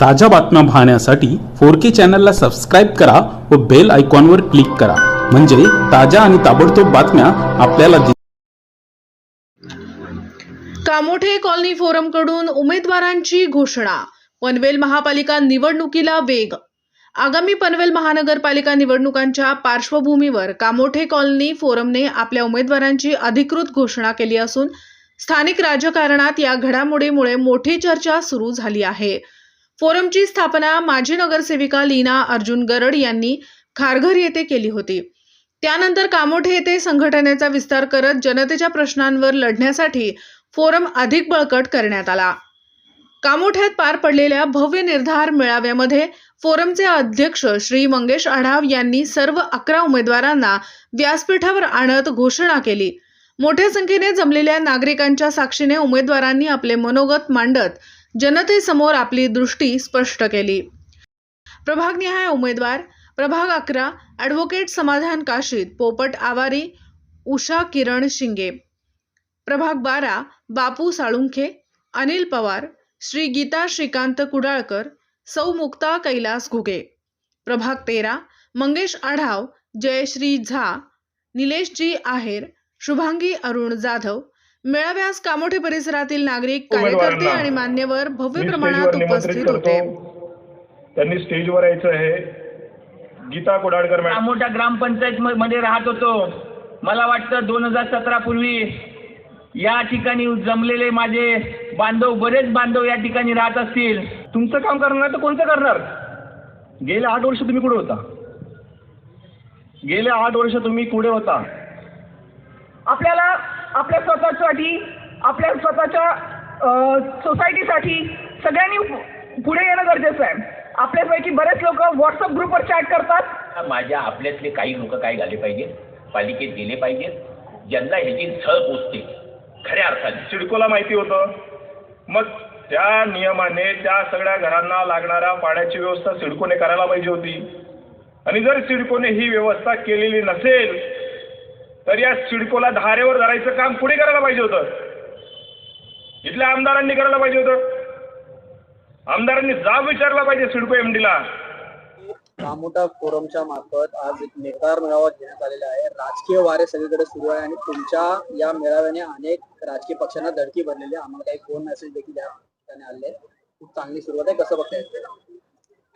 ताज्या बातम्या पाहण्यासाठी फोर के चॅनलला सबस्क्राईब करा व बेल आयकॉनवर क्लिक करा. म्हणजे ताज्या आणि ताबडतोब बातम्या आपल्याला कामोठे कॉलनी फोरमकडून उमेदवारांची घोषणा. पनवेल महापालिका निवडणुकीला वेग. आगामी पनवेल महानगरपालिका निवडणुकांच्या पार्श्वभूमीवर कामोठे कॉलनी फोरमने आपल्या उमेदवारांची अधिकृत घोषणा केली असून स्थानिक राजकारणात या घडामोडीमुळे मोठी चर्चा सुरू झाली आहे. फोरमची स्थापना माजी नगरसेविका लीना अर्जुन गरड यांनी खारघर येथे केली होती. त्यानंतर कामोठे येथे संघटनेचा विस्तार करत जनतेच्या प्रश्नांवर लढण्यासाठी फोरम अधिक बळकट करण्यात आला. कामोठ्यात पार पडलेल्या भव्य निर्धार मेळाव्यामध्ये फोरमचे अध्यक्ष श्री मंगेश आढाव यांनी सर्व अकरा उमेदवारांना व्यासपीठावर आणत घोषणा केली. मोठ्या संख्येने जमलेल्या नागरिकांच्या साक्षीने उमेदवारांनी आपले मनोगत मांडत जनतेसमोर आपली दृष्टी स्पष्ट केली. प्रभागनिहाय उमेदवार प्रभाग अकरा ॲडव्होकेट समाधान काशीद पोपट आवारी उषा किरण शिंगे. प्रभाग बारा बापू साळुंखे अनिल पवार श्री गीता श्रीकांत कुडाळकर सौ मुक्ता कैलास घुगे. प्रभाग तेरा मंगेश आढाव जयश्री झा निलेशजी आहेर शुभांगी अरुण जाधव मेळाव्यास कामोठे परिसरातील नागरिक कार्यकर्ते आणि मान्यवर भव्य प्रमाणात उपस्थित होते. त्यांनी स्टेजवर यायचं आहे. गीता कोडाडकर मोठ्या ग्रामपंचायत म- मध्ये राहत होतो. मला वाटतं दोन हजार सतरा पूर्वी या ठिकाणी जमलेले माझे बांधव बरेच बांधव या ठिकाणी राहत असतील. तुमचं काम करणार तर कोणतं करणार? गेले आठ वर्ष तुम्ही कुठे होता? गेले आठ वर्ष तुम्ही कुठे होता? आपल्याला आपल्या स्वतःसाठी आपल्या स्वतःच्या सोसायटीसाठी सगळ्यांनी पु- पुढे येणं गरजेचं आहे. आपल्यापैकी बरेच लोक व्हॉट्सअप ग्रुपवर चॅट करतात. माझ्या आपल्यातले काही लोक काय झाले पाहिजेत पालिकेत गेले पाहिजेत ज्यांना ह्याची झळ पोचते. खऱ्या अर्थाने. सिडकोला माहिती होतं. मग त्या नियमाने त्या सगळ्या घरांना लागणाऱ्या पाण्याची व्यवस्था सिडकोने करायला पाहिजे होती. आणि जर सिडकोने ही व्यवस्था केलेली नसेल तर या सिडकोला धारेवर धरायचं काम पुढे करायला पाहिजे होतं. इथल्या आमदारांनी करायला पाहिजे होतं. आमदारांनी जाब विचारला पाहिजे सिडको एमडीला कामोटा फोरमच्या मार्फत आज एक मेळावा घेण्यात आलेला आहे. राजकीय वारे सगळीकडे सुरू आहे आणि तुमच्या या मेळाव्याने अनेक राजकीय पक्षांना धडकी भरलेली आहे. आम्हाला काही फोन मेसेज देखील या ठिकाणी आले. खूप चांगली सुरुवात आहे. कसं बघताय?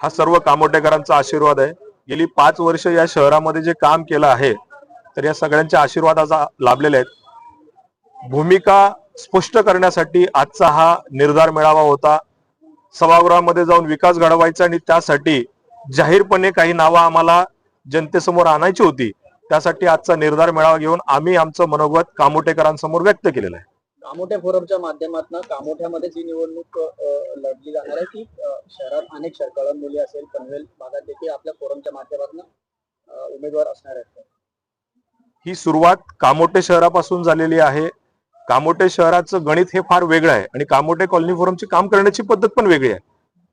हा सर्व कामोटेकरांचा आशीर्वाद आहे. गेली पाच वर्ष या शहरामध्ये जे काम केलं आहे तर या सगळ्यांच्या आशीर्वादाचा लाभलेले आहेत. भूमिका स्पष्ट करण्यासाठी आजचा हा निर्धार मेळावा होता. सभागृहामध्ये जाऊन विकास घडवायचा आणि त्यासाठी जाहीरपणे काही नावं आम्हाला जनतेसमोर आणायची होती. त्यासाठी आजचा निर्धार मेळावा घेऊन आम्ही आमचं मनोगत कामोटेकरांसमोर व्यक्त केलेलं आहे. कामोठ्या फोरमच्या माध्यमातून कामोठ्यामध्ये जी निवडणूक लढली जाणार आहे ती शहरात अनेक शहर कळंबोली असेल. पनवेल भागात देखील आपल्या फोरमच्या माध्यमातून उमेदवार असणार आहेत. ही सुरुवात कामोटे शहरापासून झालेली आहे. कामोटे शहराचं गणित हे फार वेगळं आहे आणि कामोटे कॉलनी फोरमची काम करण्याची पद्धत पण वेगळी आहे.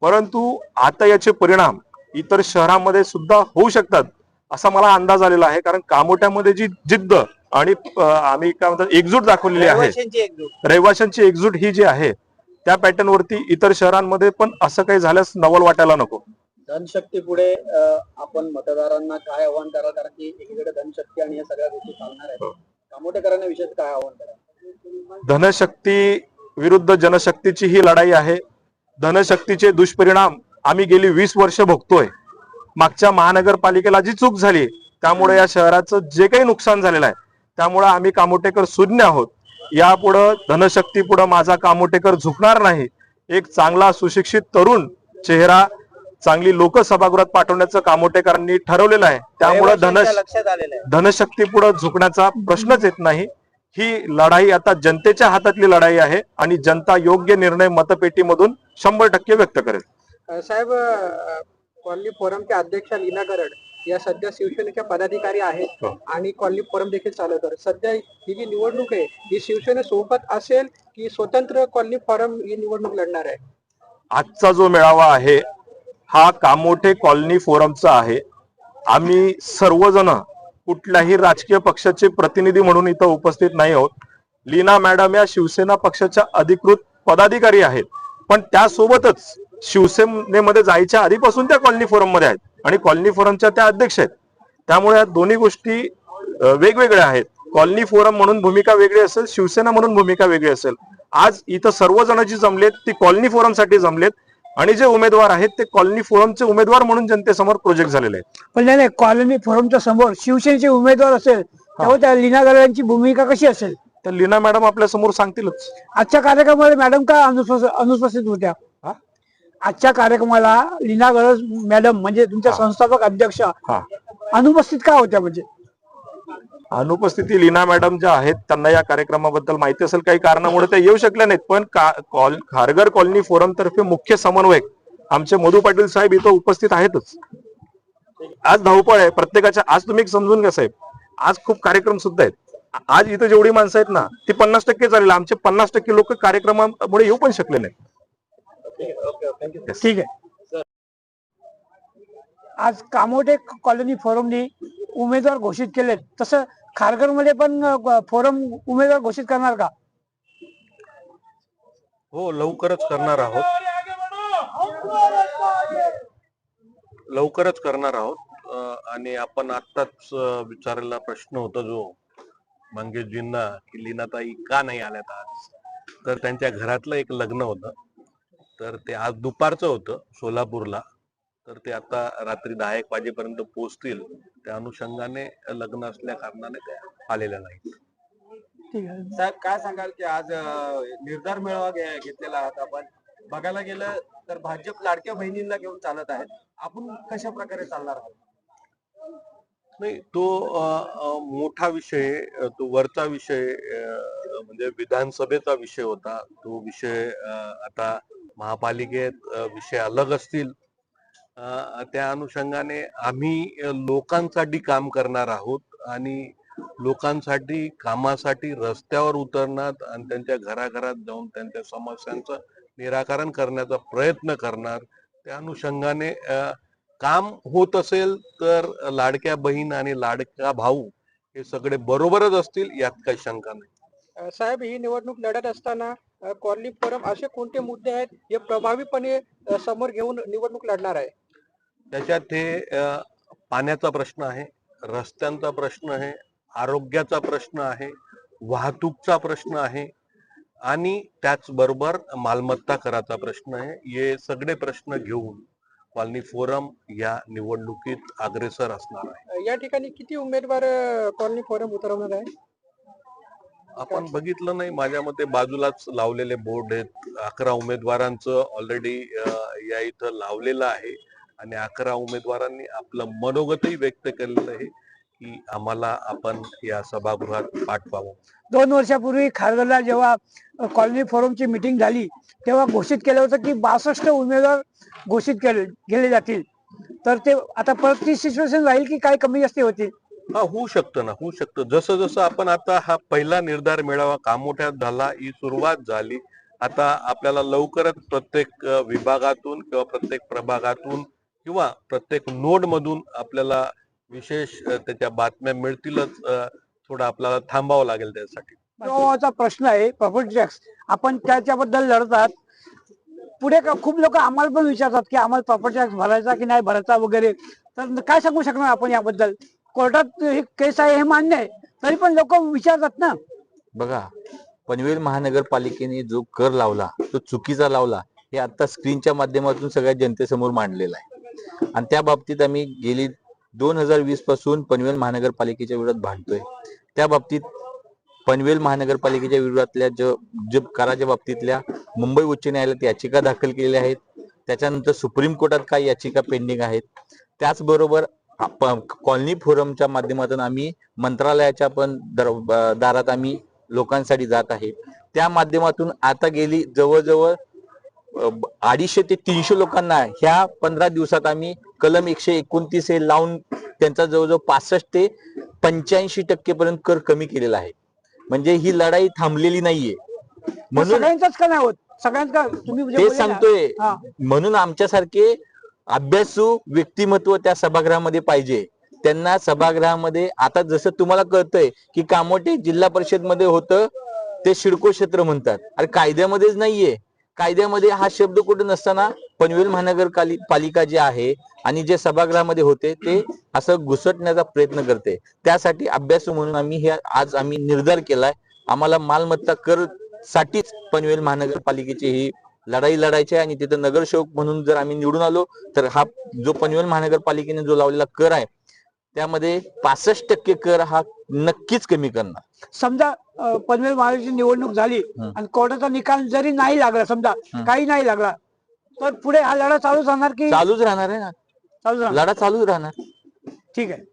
परंतु आता याचे परिणाम इतर शहरामध्ये सुद्धा होऊ शकतात असा मला अंदाज आलेला आहे. कारण कामोट्यामध्ये जी जिद्द आणि आम्ही काय म्हणतात एकजूट दाखवलेली आहे. रहिवाशांची एकजूट. रहिवाशांची एकजूट ही जी आहे त्या पॅटर्न वरती इतर शहरांमध्ये पण असं काही झाल्यास नवल वाटायला नको. धनशक्ती पुढे आपण मतदारांना काय आव्हान कराल? कारण की एकीकडे धनशक्ती आणि या सगळ्या गोष्टी चालणार आहेत. कामोटेकरांना विशेष काय आव्हान कराल? धनशक्ती विरुद्ध जनशक्तीची ही लढाई आहे. धनशक्तीचे दुष्परिणाम आम्ही गेली वीस वर्ष भोगतोय. मागच्या महानगरपालिकेला जी चूक झाली त्यामुळे या शहराचं जे काही नुकसान झालेलं आहे त्यामुळे आम्ही कामोटेकर सुज्ञ आहोत. यापुढं धनशक्ती पुढं माझा कामोटेकर झुकणार नाही. एक चांगला सुशिक्षित तरुण चेहरा चांगली लोक सभागृहात पाठवण्याचं कामोटेकरांनी ठरवलेलं आहे. त्यामुळे धन रहिवाशांच्या लक्षात आलेलं आहे. धनशक्ती पुढे झुकण्याचा प्रश्नच येत नाही. ही लढाई आता जनतेच्या हातातली लढाई आहे आणि जनता योग्य निर्णय मतपेटीमधून शंभर टक्के व्यक्त करेल. साहेब कॉलनी फोरमच्या अध्यक्षा लीना गरड या सध्या शिवसेनेच्या पदाधिकारी आहेत हो. आणि कॉलनी फोरम देखील चालवतात. सध्या ही जी निवडणूक आहे ही शिवसेनेसोबत असेल की स्वतंत्र कॉलनी फोरम ही निवडणूक लढणार आहे? आजचा जो मेळावा आहे हा कामोठे कॉलनी फोरमचा आहे. आम्ही सर्वजण कुठल्याही राजकीय पक्षाचे प्रतिनिधी म्हणून इथं उपस्थित नाही आहोत. लीना मॅडम या शिवसेना पक्षाच्या अधिकृत पदाधिकारी आहेत. पण त्यासोबतच शिवसेनेमध्ये जायच्या आधीपासून त्या कॉलनी फोरममध्ये आहेत आणि कॉलनी फोरमच्या त्या अध्यक्ष आहेत. त्यामुळे या दोन्ही गोष्टी वेगवेगळ्या आहेत. कॉलनी फोरम म्हणून भूमिका वेगळी असेल शिवसेना म्हणून भूमिका वेगळी असेल. आज इथं सर्वजण जी जमलेत ती कॉलनी फोरमसाठी जमलेत. आणि जे उमेदवार आहेत ते कॉलनी फोरमचे उमेदवार म्हणून जनतेसमोर प्रोजेक्ट झालेले आहेत. पण नाही नाही, कॉलनी फोरमच्या समोर शिवसेनेचे उमेदवार असेल तेव्हा त्या लीना गरवांची भूमिका कशी असेल? तर लीना मॅडम आपल्यासमोर सांगतीलच. आजच्या कार्यक्रमाला मॅडम का अनुपस्थित अनुपस्थित होत्या? हा? आजच्या कार्यक्रमाला लीना गरज मॅडम म्हणजे तुमच्या संस्थापक अध्यक्ष हा. अनुपस्थित का होत्या म्हणजे? अनुपस्थिती लीना मॅडम ज्या आहेत त्यांना या कार्यक्रमाबद्दल माहिती असेल काही कारणामुळे त्या येऊ शकल्या नाहीत. पण कॉल खारघर कॉलनी फोरम तर्फे मुख्य समन्वयक आमचे मधु पाटील साहेब इथं उपस्थित आहेतच. आज धावपळ आहे. प्रत्येकाच्या आज तुम्ही समजून घ्या साहेब. आज खूप कार्यक्रम सुद्धा आहेत. आज इथं जेवढी माणसं आहेत ना ती पन्नास टक्के चालेल आमचे पन्नास टक्के लोक कार्यक्रमामुळे येऊ पण शकले नाहीत. ठीक आहे. आज कामोटे कॉलनी फोरमनी उमेदवार घोषित केले तसं खारघरमध्ये पण फोरम उमेदवार घोषित करणार का? हो लवकरच करणार आहोत. लवकरच करणार आहोत. आणि आपण आत्ताच विचारलेला प्रश्न होता जो मंगेशजींना की लीनाताई का नाही आल्यात आज? तर त्यांच्या घरातलं एक लग्न होतं. तर ते आज दुपारचं होतं सोलापूरला. तर ते आता रात्री दहा एक वाजेपर्यंत पोहोचतील. त्या अनुषंगाने लग्न असल्या कारणाने ते आलेल्या नाहीत. ठीक आहे. साहेब काय सांगाल की आज अं, निर्धार मेळावा घे- घेतलेला आहात आपण. बघायला गेलं तर भाजप लाडक्या बहिणींना घेऊन चालत आहेत. आपण कशा प्रकारे चालणार आहोत? नाही तो अ, अ, मोठा विषय अ, तो वरचा विषय अ, म्हणजे विधानसभेचा विषय होता. तो विषय अ, आता महापालिकेत अ, विषय अलग असतील. त्या अनुषंगाने आम्ही लोकांसाठी काम करणार आहोत आणि लोकांसाठी कामासाठी रस्त्यावर उतरणार आणि त्यांच्या घराघरात जाऊन त्यांच्या समस्यांचं निराकरण करण्याचा प्रयत्न करणार. त्या अनुषंगाने काम होत असेल तर लाडक्या बहीण आणि लाडका भाऊ हे सगळे बरोबरच असतील यात काही शंका नाही. साहेब ही निवडणूक लढत असताना कॉलनी फोरम असे कोणते मुद्दे आहेत जे प्रभावीपणे समोर घेऊन निवडणूक लढणार आहे? त्याच्यात हे पाण्याचा प्रश्न आहे रस्त्यांचा प्रश्न आहे आरोग्याचा प्रश्न आहे वाहतूकचा प्रश्न आहे आणि त्याचबरोबर मालमत्ता कराचा प्रश्न आहे. हे सगळे प्रश्न घेऊन कॉलनी फोरम या निवडणुकीत अग्रेसर असणार आहे. या ठिकाणी किती उमेदवार कॉलनी फोरम उतरवणार आहे आपण बघितलं नाही माझ्या मते बाजूलाच लावलेले बोर्ड आहेत. अकरा उमेदवारांचं ऑलरेडी या इथं लावलेलं आहे. आणि अकरा उमेदवारांनी आपलं मनोगतही व्यक्त केलेलं आहे की आम्हाला आपण या सभागृहात पाठवावं. दोन वर्षापूर्वी खारघरला जेव्हा कॉलनी फोरमची मिटिंग झाली तेव्हा घोषित केलं होतं की बासष्ट उमेदवार घोषित केले गेले जातील. तर ते आता परत ती सिच्युएशन राहील की काय कमी जास्ती होतील? हा होऊ शकतं ना होऊ शकतं. जसं जसं आपण आता हा पहिला निर्धार मिळावा कामोठ्यात झाला ही सुरुवात झाली आता आपल्याला लवकरच प्रत्येक विभागातून किंवा प्रत्येक प्रभागातून किंवा प्रत्येक नोड मधून आपल्याला विशेष त्याच्या बातम्या मिळतीलच थोडं आपल्याला थांबावं लागेल त्यासाठी. प्रश्न आहे प्रॉपर्टी टॅक्स आपण त्याच्याबद्दल लढतात. पुढे का- खूप लोक आम्हाला पण विचारतात की आम्हाला प्रॉपर्टी टॅक्स भरायचा की नाही भरायचा वगैरे. तर काय सांगू शकणार आपण याबद्दल? कोर्टात ही केस आहे हे मान्य आहे. तरी पण लोक विचारतात ना. बघा पनवेल महानगरपालिकेने जो कर लावला तो चुकीचा लावला हे आता स्क्रीनच्या माध्यमातून सगळ्या जनतेसमोर मांडलेलं आहे. आणि त्या बाबतीत आम्ही गेली दोन हजार वीसपासून पनवेल महानगरपालिकेच्या विरोधात भांडतोय. त्या बाबतीत पनवेल महानगरपालिकेच्या विरोधातल्या कराच्या बाबतीतल्या मुंबई उच्च न्यायालयात याचिका दाखल केलेल्या आहेत. त्याच्यानंतर सुप्रीम कोर्टात काही याचिका पेंडिंग आहेत. त्याचबरोबर कॉलनी फोरमच्या माध्यमातून आम्ही मंत्रालयाच्या पण दर- दारात आम्ही लोकांसाठी जात आहे. त्या माध्यमातून आता गेली जवळजवळ अडीचशे ते तीनशे लोकांना ह्या पंधरा दिवसात आम्ही कलम एकशे एकोणतीस हे लावून त्यांचा जवळजवळ पासष्ट ते पंच्याऐंशी टक्के पर्यंत कर कमी केलेला आहे. म्हणजे ही लढाई थांबलेली नाहीये. म्हणून सगळ्यांचाच का नाही होत? सगळ्यांच का तुम्ही जे ते सांगतोय. म्हणून आमच्यासारखे अभ्यासू व्यक्तिमत्व त्या सभागृहामध्ये पाहिजे. त्यांना सभागृहामध्ये आता जसं तुम्हाला कळतंय की कामोटे जिल्हा परिषदमध्ये होतं ते शिडको क्षेत्र म्हणतात. अरे कायद्यामध्येच नाहीये. कायद्यामध्ये हा शब्द कुठे नसताना पनवेल महानगर पालिका जे आहे आणि जे सभागृहामध्ये होते ते असं घुसटण्याचा प्रयत्न करते. त्यासाठी अभ्यास म्हणून आम्ही हे आज आम्ही निर्धार केलाय. आम्हाला मालमत्ता कर साठीच पनवेल महानगरपालिकेची ही लढाई लढायची आहे आणि तिथं नगरसेवक म्हणून जर आम्ही निवडून आलो तर हा जो पनवेल महानगरपालिकेने जो लावलेला कर आहे त्यामध्ये पासष्ट टक्के कर हा नक्कीच कमी करणार. समजा पनवेल महाराष्ट्राची निवडणूक झाली. आणि कोर्टाचा निकाल जरी नाही लागला समजा. काही नाही लागला तर पुढे हा लढा चालूच राहणार की? चालूच राहणार आहे ना. राहणार. लढा चालूच राहणार. ठीक आहे.